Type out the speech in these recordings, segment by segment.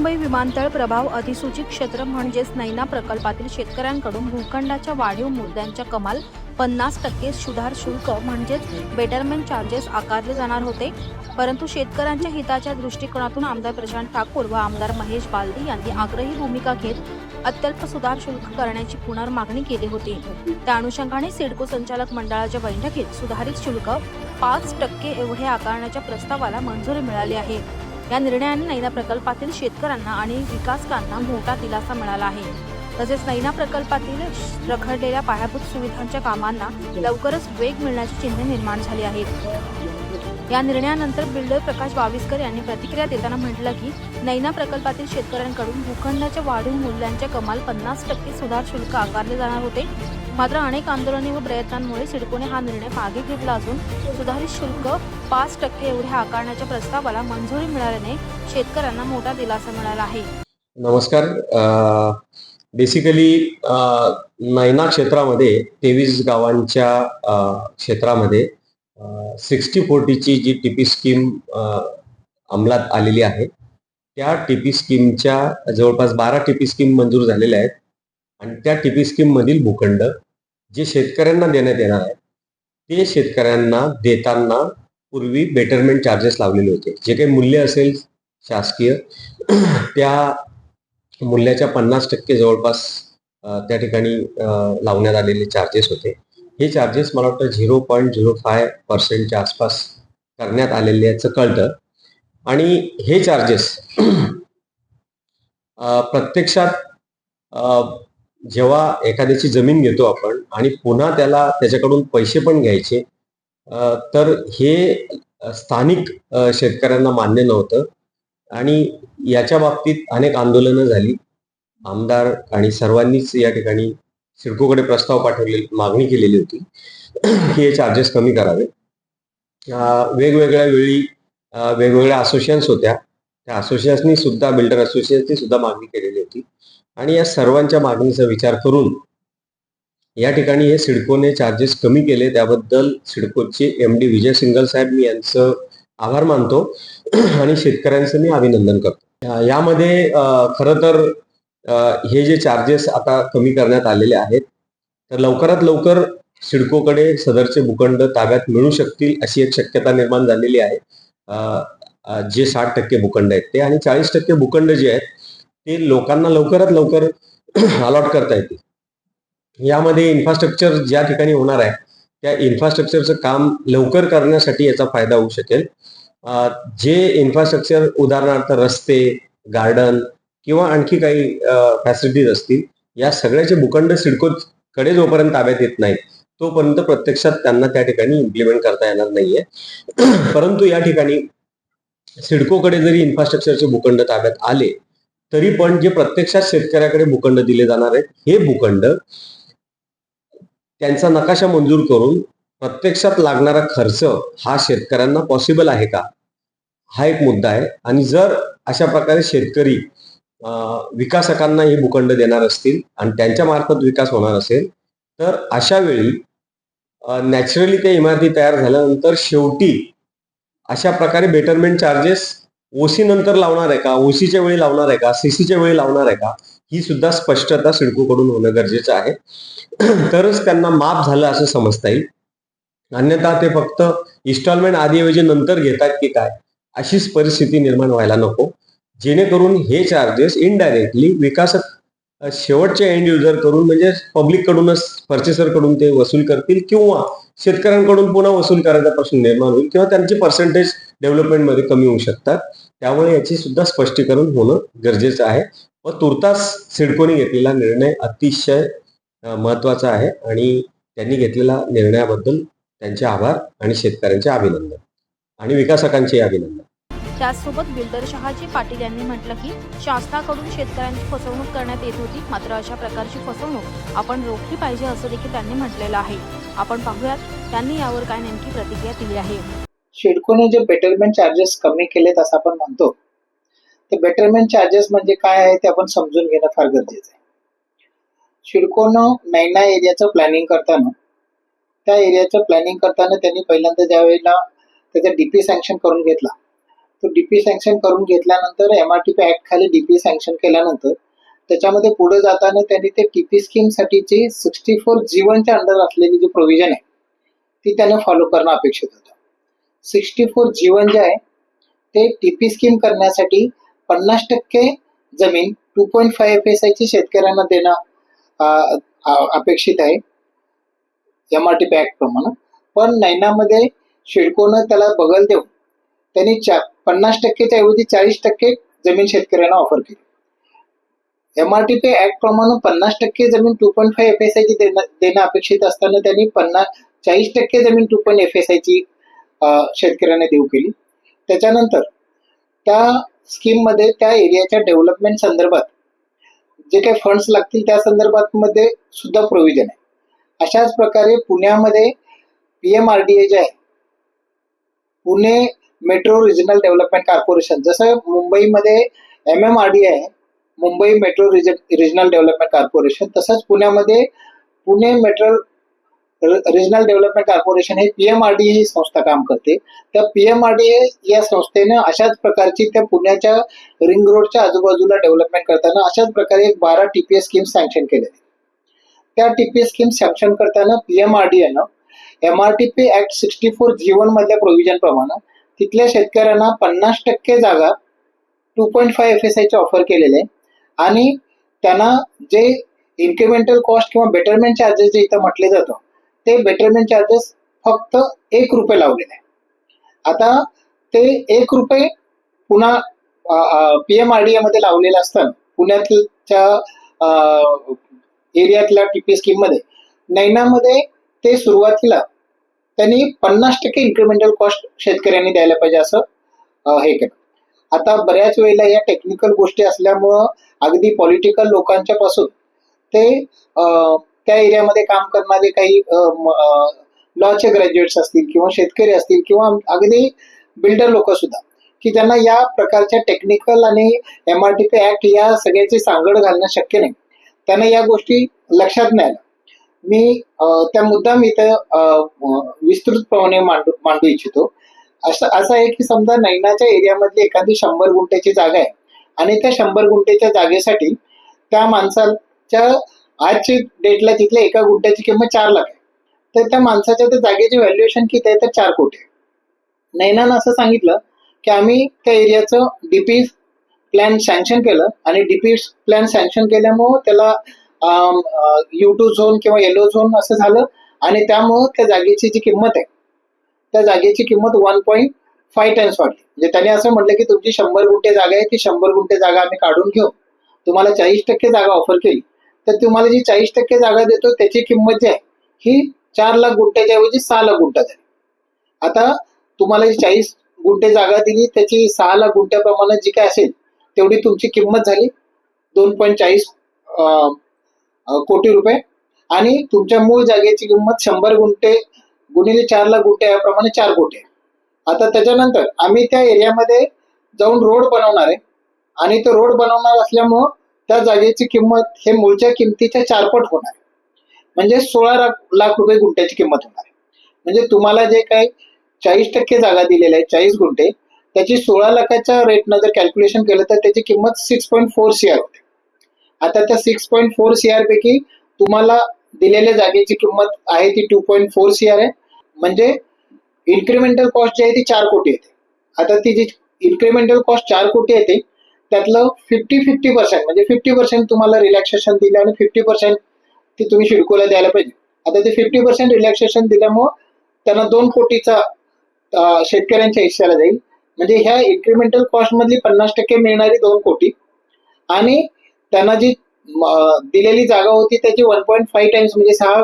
मुंबई विमानतळ प्रभाव अधिसूचित क्षेत्र म्हणजेच नैना प्रकल्पातील शेतकऱ्यांकडून भूखंडाच्या वाढीव मुद्द्यांच्या कमाल पन्नास टक्के सुधार शुल्क म्हणजेच बेटरमेंट चार्जेस आकारले जाणार होते. परंतु शेतकऱ्यांच्या हिताच्या दृष्टिकोनातून आमदार प्रशांत ठाकूर व आमदार महेश बालदी यांनी आग्रही भूमिका घेत अत्यल्प सुधार शुल्क करण्याची पुनर्मागणी केली होती. त्या अनुषंगाने सिडको संचालक मंडळाच्या बैठकीत सुधारित शुल्क पाच टक्के एवढे आकारण्याच्या प्रस्तावाला मंजुरी मिळाली आहे. या निर्णयाने नैना प्रकल्पातील शेतकऱ्यांना आणि विकासकांना मोठा दिलासा मिळाला आहे. तसेच नैना प्रकल्पातील रखडलेल्या पायाभूत सुविधांच्या कामांना लवकरच वेग मिळण्याची चिन्हे निर्माण झाली आहेत. या निर्णयानंतर बिल्डर प्रकाश बाविस्कर यांनी प्रतिक्रिया देताना म्हटलं की नैना प्रकल्पातील शेतकऱ्यांकडून भूखंडाच्या वाढीव मूल्यांच्या कमाल पन्नास टक्के सुधार शुल्क आकारले जाणार होते. मात्र अनेक आंदोलने व प्रयत्नांमुळे सिडकोने हा निर्णय मागे घेतला असून सुधारित शुल्क पाच टक्के एवढे आकारण्याच्या प्रस्तावाला मंजुरी मिळाल्याने शेतकऱ्यांना मोठा दिलासा मिळाला आहे. नमस्कार. बेसिकली नैना क्षेत्रामध्ये तेवीस गावांच्या क्षेत्रामध्ये सिक्स्टी फोर्टीची जी टीपी स्कीम अंमलात आलेली आहे. त्या टीपी स्कीमच्या जवळपास बारा टीपी स्कीम मंजूर झालेल्या आहेत. आणि त्या टीपी स्कीम मधील भूखंड जे शेतकऱ्यांना देण्यात येणार आहे ते शेतकऱ्यांना देताना पूर्वी बेटरमेंट चार्जेस लावलेले होते. जे काही मूल्य असेल शासकीय त्या मूल्याच्या पन्नास टक्के जवळपास त्या ठिकाणी लावण्यात आलेले चार्जेस होते. हे चार्जेस मला वाटतं झिरो पॉईंट झिरो फाय पर्सेंटच्या आसपास करण्यात आलेले याचं कळतं. आणि हे चार्जेस प्रत्यक्षात जेव्हा एखाद्याची जमीन घेतो आपण आणि पुन्हा त्याला त्याच्याकडून पैसे पण घ्यायचे तर हे स्थानिक शेतकऱ्यांना मान्य नव्हतं. आणि याच्या बाबतीत अनेक आंदोलनं झाली. आमदार आणि सर्वांनीच या ठिकाणी सिडकोकडे प्रस्ताव पाठवले मागणी केलेली होती. की हे चार्जेस कमी करावे. वेगवेगळ्या वेळी वेगवेगळ्या असोसिएशन्स होत्या. त्या असोसिएशननी सुद्धा बिल्डर असोसिएशननी सुद्धा मागणी केलेली होती. आणि या सर्वांच्या मागणीचा विचार करून या ठिकाणी हे सिडकोने चार्जेस कमी केले. त्याबद्दल सिडकोचे एम डी विजय सिंगल साहेब मी यांचं आभार मानतो. आणि शेतकऱ्यांचं मी अभिनंदन करतो. यामध्ये खरं तर हे जे चार्जेस आता कमी करण्यात आलेले आहेत तर लवकरात लवकर सिडकोकडे सदरचे भूखंड ताब्यात मिळू शकतील अशी एक शक्यता निर्माण झालेली आहे. जे साठ टक्के भूखंड आहेत ते. आणि चाळीस टक्के भूखंड जे आहेत ते लोकांना लवकरात लवकर अलॉट करता येतील यामध्ये इन्फ्रास्ट्रक्चर ज्या ठिकाणी होणार आहे त्या इन्फ्रास्ट्रक्चरचं काम लवकर करण्यासाठी याचा फायदा होऊ शकेल. जे इन्फ्रास्ट्रक्चर उदाहरणार्थ रस्ते गार्डन किंवा आणखी काही फॅसिलिटीज असतील या सगळ्याचे भूखंड सिडकोकडे जोपर्यंत ताब्यात येत नाहीत तोपर्यंत प्रत्यक्षात त्यांना त्या ठिकाणी इम्प्लिमेंट करता येणार नाहीये. परंतु या ठिकाणी सिडकोकडे जरी इन्फ्रास्ट्रक्चरचे भूखंड ताब्यात आले तरी पण जे प्रत्यक्षात शेतकऱ्याकडे भूखंड दिले जाणार आहेत हे भूखंड त्यांचा नकाशा मंजूर करून प्रत्यक्षात लागणारा खर्च हा शेतकऱ्यांना पॉसिबल आहे का? हा एक मुद्दा आहे. आणि जर अशा प्रकारे शेतकरी विकासकांना हे भूखंड देणार असतील आणि त्यांच्या मार्फत विकास होणार असेल तर अशा वेळी नॅचरली त्या इमारती तयार झाल्यानंतर शेवटी अशा प्रकारे बेटरमेंट चार्जेस ओसी नंतर लावणार आहे का? ओसीच्या वेळी लावणार आहे का? सीसीच्या वेळी लावणार आहे का? ही सुद्धा स्पष्टता सिडकोकडून होणं गरजेचं आहे. तरच त्यांना माफ झालं असं समजता येईल. अन्यथा ते फक्त इन्स्टॉलमेंट आधीऐवजी नंतर घेतात की काय? अशीच परिस्थिती निर्माण व्हायला नको. जेणेकरून हे चार्जेस इनडायरेक्टली विकासक शेवटचे एंड युजर करून म्हणजे पब्लिक कडूनच पर्चेसरकडून ते वसूल करतील किंवा शेतकऱ्यांकडून पुन्हा वसूल करायचा प्रश्न निर्माण होईल किंवा त्यांचे पर्सेंटेज डेव्हलपमेंटमध्ये कमी होऊ शकतात. त्यामुळे याची सुद्धा स्पष्टीकरण होणं गरजेचं आहे. व तुर्तास सिडकोने घेतलेला निर्णय अतिशय महत्त्वाचा आहे आणि त्यांनी घेतलेला निर्णयाबद्दल त्यांचे आभार आणि शेतकऱ्यांचे अभिनंदन आणि विकासकांचे अभिनंदन. त्याचसोबत बिल्डर शहाजी पाटील यांनी म्हटलं की शासनाकडून शेतकऱ्यांची फसवणूक करण्यात येत होती. मात्र अशा प्रकारची फसवणूक आपण रोखली पाहिजे असं देखील त्यांनी म्हटलेलं आहे. आपण पाहूयात त्यांनी यावर काय नेमकी प्रतिक्रिया दिली आहे. सिडकोने जे बेटरमेंट चार्जेस कमी केलेत असं आपण म्हणतो ते बेटरमेंट चार्जेस म्हणजे काय आहे ते आपण समजून घेणं फार गरजेचं आहे. सिडकोनं नैना एरियाचं प्लॅनिंग करताना त्या एरियाचं प्लॅनिंग करताना त्यांनी पहिल्यांदा ज्यावेळेला त्याचा डीपी सँक्शन करून घेतला तो डीपी सँक्शन करून घेतल्यानंतर एमआरटीपी ऍक्ट खाली डीपी सँक्शन केल्यानंतर त्याच्यामध्ये पुढे जाताना त्यांनी ते टीपी स्कीम साठीची सिक्स्टी फोर जीवनच्या अंडर असलेली जी प्रोव्हिजन आहे ती त्याने फॉलो करणं अपेक्षित होतं. सिक्स्टी फोर जीवन जे आहे ते टीपी स्कीम करण्यासाठी पन्नास टक्के जमीन two point five F S आयची शेतकऱ्यांना देणं अपेक्षित आहे. M R T P act प्रमाणे. पण नैनामध्ये शिडकोनं त्याला बगल देऊन त्यांनी चा पन्नास टक्केच्या ऐवजी चाळीस टक्के जमीन शेतकऱ्यांना ऑफर केली. एम आर टी ऍक्ट प्रमाणे पन्नास टक्के जमीन two point five F S आयची देणं देणं अपेक्षित असताना त्यांनी पन्नास चाळीस टक्के जमीन टू पॉईंट एफ एस आयची शेतकऱ्यांना देऊ केली. त्याच्यानंतर त्या स्कीममध्ये त्या एरियाच्या डेव्हलपमेंट संदर्भात जे काही फंड्स लागतील त्या संदर्भात मध्ये सुद्धा प्रोव्हिजन आहे. अशाच प्रकारे पुण्यामध्ये P M R D A जे आहे Pune metro regional development corporation जसं मुंबईमध्ये एम एम आर डी आहे Mumbai metro regional development corporation तसंच पुण्यामध्ये Pune metro regional development corporation हे पी एम आर डी ही संस्था काम करते. त्या पी एम आर डी या संस्थेने अशाच प्रकारची त्या पुण्याच्या रिंग रोडच्या आजूबाजूला डेव्हलपमेंट करताना अशाच प्रकारे एक बारा टीपीएस स्कीम सँक्शन केल्या त्या टीपीएस स्कीम सँक्शन करताना P M R D M R T P act sixty four G one मधल्या प्रोव्हिजन प्रमाणे तिथल्या शेतकऱ्यांना पन्नास टक्के जागा two point five F S आयचे ऑफर केलेले आहे. आणि त्यांना जे इन्क्रिमेंटल कॉस्ट किंवा बेटरमेंट चार्जेस जे इथं म्हटले जातं ते बेटरमेंट चार्जेस फक्त एक रुपये लावलेले आहे. आता ते एक रुपये पुन्हा पी एम आर डी मध्ये लावलेलं असताना पुण्यातल्या एरियातल्या टीपी स्कीममध्ये नैनामध्ये ते सुरुवातीला त्यांनी पन्नास टक्के इन्क्रिमेंटल कॉस्ट शेतकऱ्यांनी द्यायला पाहिजे असं हे केलं. आता बऱ्याच वेळेला या टेक्निकल गोष्टी असल्यामुळं अगदी पॉलिटिकल लोकांच्या पासून ते त्या एरियामध्ये काम करणारे काही लॉचे ग्रॅज्युएट्स असतील किंवा शेतकरी असतील किंवा अगदी बिल्डर लोक सुद्धा की ज्यांना या प्रकारच्या टेक्निकल आणि M R T P act या सगळ्याची सांगड घालणं शक्य नाही. त्यांना या गोष्टी लक्षात नाही आल्या. मी त्या मुद्दाम इथं विस्तृतपणे मांडू मांडू इच्छितो. असं असं आहे की समजा नैनाच्या एरियामधली एखादी शंभर गुंठ्याची जागा आहे आणि त्या शंभर गुंठ्याच्या जागेसाठी त्या माणसाच्या आजची डेटला तिथल्या एका गुंठ्याची किंमत चार लाख आहे. तर त्या माणसाच्या त्या जागेची व्हॅल्युएशन किती आहे? तर चार कोटी नैनानं असं सांगितलं की आम्ही त्या एरियाचं डीपी प्लॅन सँक्शन केलं आणि डीपी प्लॅन सँक्शन केल्यामुळं त्याला यू टू झोन किंवा येलो झोन असं झालं. आणि त्यामुळं त्या जागेची जी किंमत आहे त्या जागेची किंमत वन पॉईंट फाय टाइम्स वाढली. म्हणजे त्याने असं म्हटलं की तुमची शंभर गुंठे जागा आहे ती शंभर गुंठे जागा आम्ही काढून घेऊ तुम्हाला चाळीस टक्के जागा ऑफर केली. तर तुम्हाला जी चाळीस टक्के जागा देतो त्याची किंमत जी आहे ही चार लाख गुंठ्याच्या ऐवजी सहा लाख गुंठा झाली आता तुम्हाला जी चाळीस गुंठे जागा दिली त्याची सहा लाख गुंठ्याप्रमाणे जी काय असेल तेवढी तुमची किंमत झाली. दोन पॉईंट चाळीस कोटी रुपये. आणि तुमच्या मूळ जागेची किंमत शंभर गुंठे गुणिले चार लाख गुंठे याप्रमाणे चार कोटी आता त्याच्यानंतर आम्ही त्या एरियामध्ये जाऊन रोड बनवणार आहे. आणि तो रोड बनवणार असल्यामुळं त्या जागेची किंमत हे मूळच्या किमतीच्या चारपट होणार आहे. म्हणजे सोळा लाख लाख रुपये गुंठ्याची किंमत होणार आहे. म्हणजे तुम्हाला जे काही चाळीस टक्के जागा दिलेल्या आहे चाळीस गुंठे त्याची सोळा लाखाच्या रेटनं जर कॅल्क्युलेशन केलं तर त्याची किंमत six point four C R होते. आता त्या six point four C R पैकी तुम्हाला दिलेल्या जागेची किंमत आहे ती two point four C R आहे. म्हणजे इन्क्रिमेंटल कॉस्ट जी आहे ती चार कोटी येते. आता ती जी इन्क्रिमेंटल कॉस्ट चार कोटी येते त्यातलं फिफ्टी फिफ्टी पर्सेंट म्हणजे फिफ्टी पर्सेंट तुम्हाला रिलॅक्सेशन दिलं आणि फिफ्टी पर्सेंट ती तुम्ही शिडकोला द्यायला पाहिजे. आता ते फिफ्टी पर्सेंट रिलॅक्सेशन दिल्यामुळं त्यांना दोन कोटीचा शेतकऱ्यांच्या हिश्श्याला जाईल. म्हणजे ह्या इन्क्रिमेंटल कॉस्टमधली पन्नास टक्के मिळणारी दोन कोटी. आणि त्यांना जी दिलेली जागा होती त्याची वन पॉईंट फाईव्ह टाइम्स म्हणजे सहा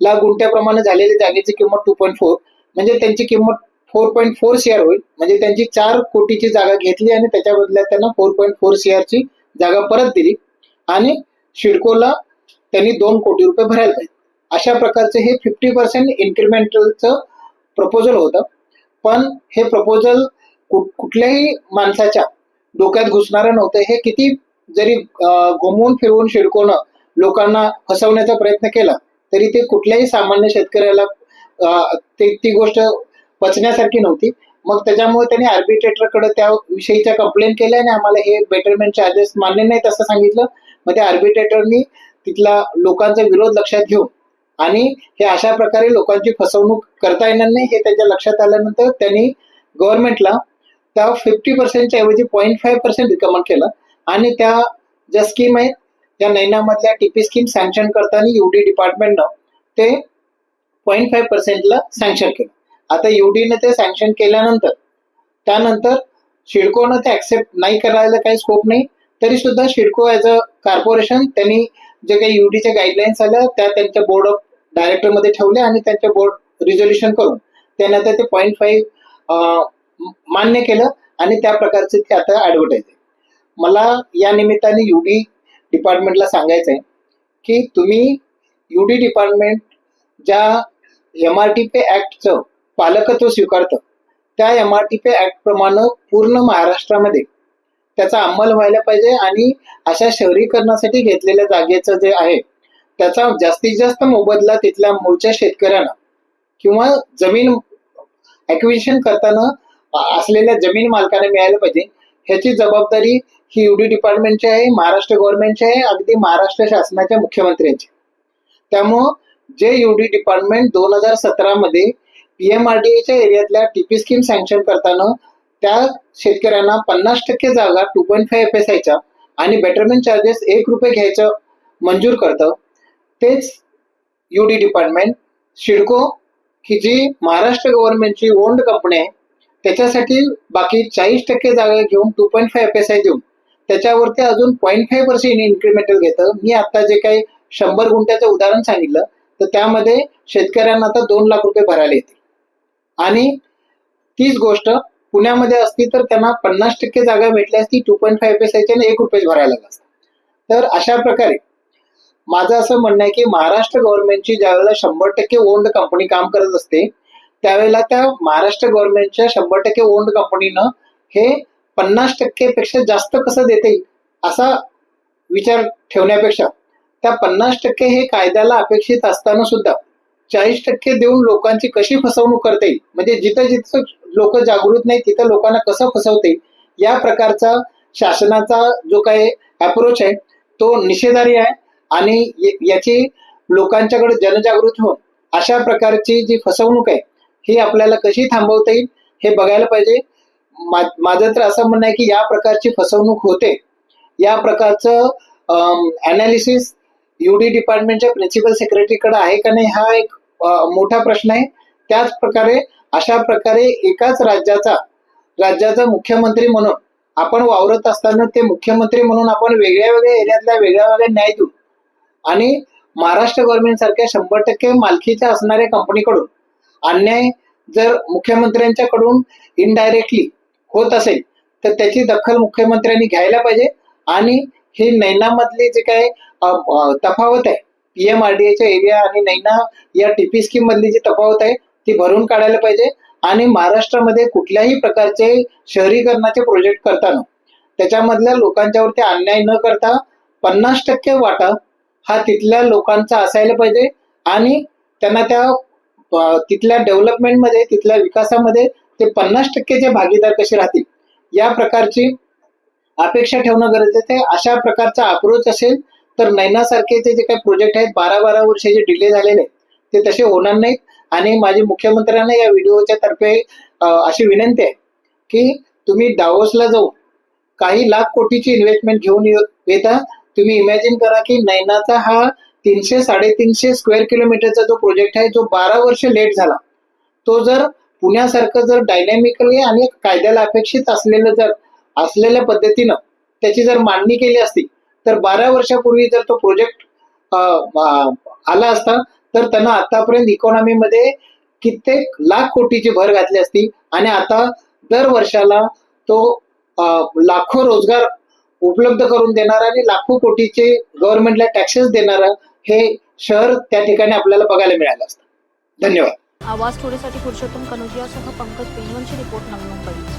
लाख गुंठ्याप्रमाणे झालेली जागेची किंमत टू पॉईंट फोर म्हणजे त्यांची किंमत फोर पॉईंट फोर शेअर होईल. म्हणजे त्यांची चार कोटीची जागा घेतली आणि त्याच्या बदल्यात त्यांना फोर पॉईंट फोर सी ची जागा परत दिली. आणि शिडकोला त्यांनी दोन कोटी रुपये भरायला पाहिजे. अशा प्रकारचे हे फिफ्टी पर्सेंट इन्क्रिमेंटलचं प्रपोजल होतं. पण हे प्रपोजल कुठल्याही माणसाच्या डोक्यात घुसणारं नव्हतं. हे किती जरी अं, घुमवून फिरवून शिडकोनं लोकांना फसवण्याचा प्रयत्न केला तरी ते कुठल्याही सामान्य शेतकऱ्याला ते ती गोष्ट पचण्यासारखी नव्हती. मग त्याच्यामुळे त्यांनी आर्बिट्रेटरकडे त्या विषयीच्या कंप्लेंट केल्या आणि आम्हाला हे बेटरमेंट चार्जेस मान्य नाहीत असं सांगितलं. मग त्या आर्बिट्रेटरनी तिथला लोकांचा विरोध लक्षात घेऊन आणि हे अशा प्रकारे लोकांची फसवणूक करता येणार नाही हे त्याच्या लक्षात आल्यानंतर त्यांनी गव्हर्नमेंटला त्या फिफ्टी पर्सेंटच्या ऐवजी पॉईंट फाईव्ह पर्सेंट रिकमेंड केलं. आणि त्या ज्या स्कीम आहेत त्या नैनामधल्या टीपी स्कीम सँक्शन करताना युडी डिपार्टमेंटनं ते पॉईंट फाईव्ह पर्सेंटला सँक्शन केलं. आता युडीने ते सँक्शन केल्यानंतर त्यानंतर शिडकोनं ते ऍक्सेप्ट नाही करायला काही स्कोप नाही तरी सुद्धा शिडको ॲज अ कॉर्पोरेशन त्यांनी जे काही युडीच्या गाईडलाईन्स आल्या त्या त्यांच्या बोर्ड ऑफ डायरेक्टरमध्ये ठेवल्या आणि त्यांच्या बोर्ड रिझोल्युशन करून त्यांना ते पॉईंट फाईव्ह मान्य केलं आणि त्या प्रकारचे ते आता ॲडव्हर्टाईज मला या निमित्ताने युडी डिपार्टमेंटला सांगायचं आहे की तुम्ही युडी डिपार्टमेंट ज्या एम आर टी पे ॲक्टचं पालकत्व स्वीकारतं त्या एम आर टी पे ॲक्टप्रमाणे पूर्ण महाराष्ट्रामध्ये त्याचा अंमल व्हायला पाहिजे आणि अशा शहरीकरणासाठी घेतलेल्या जागेचं जे आहे त्याचा जास्तीत जास्त मोबदला तिथल्या मूळच्या शेतकऱ्यांना किंवा जमीन ॲक्विशन करताना असलेल्या जमीन मालकाने मिळायला पाहिजे ह्याची जबाबदारी ही ईडी डिपार्टमेंटची आहे महाराष्ट्र गव्हर्नमेंटची आहे अगदी महाराष्ट्र शासनाच्या मुख्यमंत्र्यांची. त्यामुळं जे ईडी डिपार्टमेंट दोन हजार सतरामध्ये पीएमआरडीएच्या एरियातल्या टीपी स्कीम सँक्शन करताना त्या शेतकऱ्यांना पन्नास टक्के जागा two point five F S आयच्या आणि बेटरमेंट चार्जेस एक रुपये घ्यायचं मंजूर करतं. तेच युडी डिपार्टमेंट शिडको ही जी महाराष्ट्र गव्हर्नमेंटची ओन्ड कंपनी आहे त्याच्यासाठी बाकी चाळीस टक्के जागा घेऊन two point five F S I देऊन त्याच्यावरती अजून पॉईंट फाईव्ह पर्सेंट इन्क्रिमेंटल घेतं मी आता जे काही शंभर गुंठ्याचं उदाहरण सांगितलं तर त्यामध्ये शेतकऱ्यांना आता दोन लाख रुपये भरायला येतील. आणि तीच गोष्ट पुण्यामध्ये असती तर त्यांना पन्नास टक्के जागा भेटली असती टू पॉईंट फाईव्ह पैशाच्या एक रुपये भरायला लागला तर अशा प्रकारे माझं असं म्हणणं आहे की महाराष्ट्र गव्हर्नमेंटची ज्यावेळेला शंभर टक्के ओन्ड कंपनी काम करत असते त्यावेळेला त्या महाराष्ट्र गव्हर्नमेंटच्या शंभर टक्के ओन्ड कंपनीनं हे पन्नास टक्केपेक्षा जास्त कसं देता येईल? असा विचार ठेवण्यापेक्षा. त्या पन्नास टक्के हे कायद्याला अपेक्षित असताना सुद्धा चाळीस टक्के देऊन लोकांची कशी फसवणूक करता येईल? म्हणजे जिथं जिथं लोक जागृत नाही तिथं लोकांना कसं फसवता येईल? या प्रकारचा शासनाचा जो काही अप्रोच आहे तो निषेधारी आहे आणि याची लोकांच्याकडे जनजागृत होऊन अशा प्रकारची जी फसवणूक आहे ही आपल्याला कशी थांबवता येईल हे बघायला पाहिजे. माझं तर असं म्हणणं आहे की या प्रकारची फसवणूक होते. या प्रकारचं अनालिसिस युडी डिपार्टमेंटच्या प्रिन्सिपल सेक्रेटरीकडे आहे का नाही हा एक मोठा प्रश्न आहे. त्याच प्रकारे अशा प्रकारे एकाच राज्याचा राज्याचा मुख्यमंत्री म्हणून आपण वावरत असताना ते मुख्यमंत्री म्हणून आपण वेगळ्या वेगळ्या एरियातल्या वेगळ्या वेगळ्या न्याय देऊ. आणि महाराष्ट्र गव्हर्नमेंट सारख्या शंभर टक्के मालकीच्या असणाऱ्या कंपनीकडून अन्याय जर मुख्यमंत्र्यांच्याकडून इनडायरेक्टली होत असेल तर त्याची दखल मुख्यमंत्र्यांनी घ्यायला पाहिजे. आणि हे नैनामधली जे काय तफावत आहे पीएमआरडीएच्या एरिया आणि नैना या टीपी स्कीम मधली जी तफावत आहे ती भरून काढायला पाहिजे. आणि महाराष्ट्रामध्ये कुठल्याही प्रकारचे शहरीकरणाचे प्रोजेक्ट करताना त्याच्यामधल्या लोकांच्यावरती अन्याय न करता पन्नास टक्के वाटा हा तिथल्या लोकांचा असायला पाहिजे. आणि त्यांना त्या तिथल्या डेव्हलपमेंटमध्ये तिथल्या विकासामध्ये ते पन्नास टक्केचे भागीदार कसे राहतील? या प्रकारची अपेक्षा ठेवणं गरजेचं आहे. अशा प्रकारचा अप्रोच असेल तर नैनासारखेचे जे काही प्रोजेक्ट आहेत बारा बारा वर्षे जे डिले झालेले आहेत ते तसे होणार नाहीत. आणि माझी मुख्यमंत्र्यांना या व्हिडिओच्या तर्फे अशी विनंती आहे की तुम्ही डावोसला जाऊन काही लाख कोटीची इन्व्हेस्टमेंट घेऊन येता तुम्ही इमॅजिन करा की नैनाचा हा तीनशे साडेतीनशे स्क्वेअर किलोमीटरचा जो प्रोजेक्ट आहे जो बारा वर्ष लेट झाला तो जर पुण्यासारखं जर डायनॅमिकली आणि कायद्याला अपेक्षित असलेलं जर असलेल्या पद्धतीनं त्याची जर मांडणी केली असती तर बारा वर्षापूर्वी जर तो प्रोजेक्ट आला असता तर त्यांना आतापर्यंत इकॉनॉमीमध्ये कित्येक लाख कोटीची भर घातली असती आणि आता दर वर्षाला तो लाखो रोजगार उपलब्ध करून देणारा आणि लाखो कोटीचे गव्हर्नमेंटला टॅक्सेस देणारा हे शहर त्या ठिकाणी आपल्याला बघायला मिळालं असतं. धन्यवाद. आवाज थोडीसाठी पुरुषोत्तम कनोजियासह पंकज पेनवंशी रिपोर्ट नवी मुंबई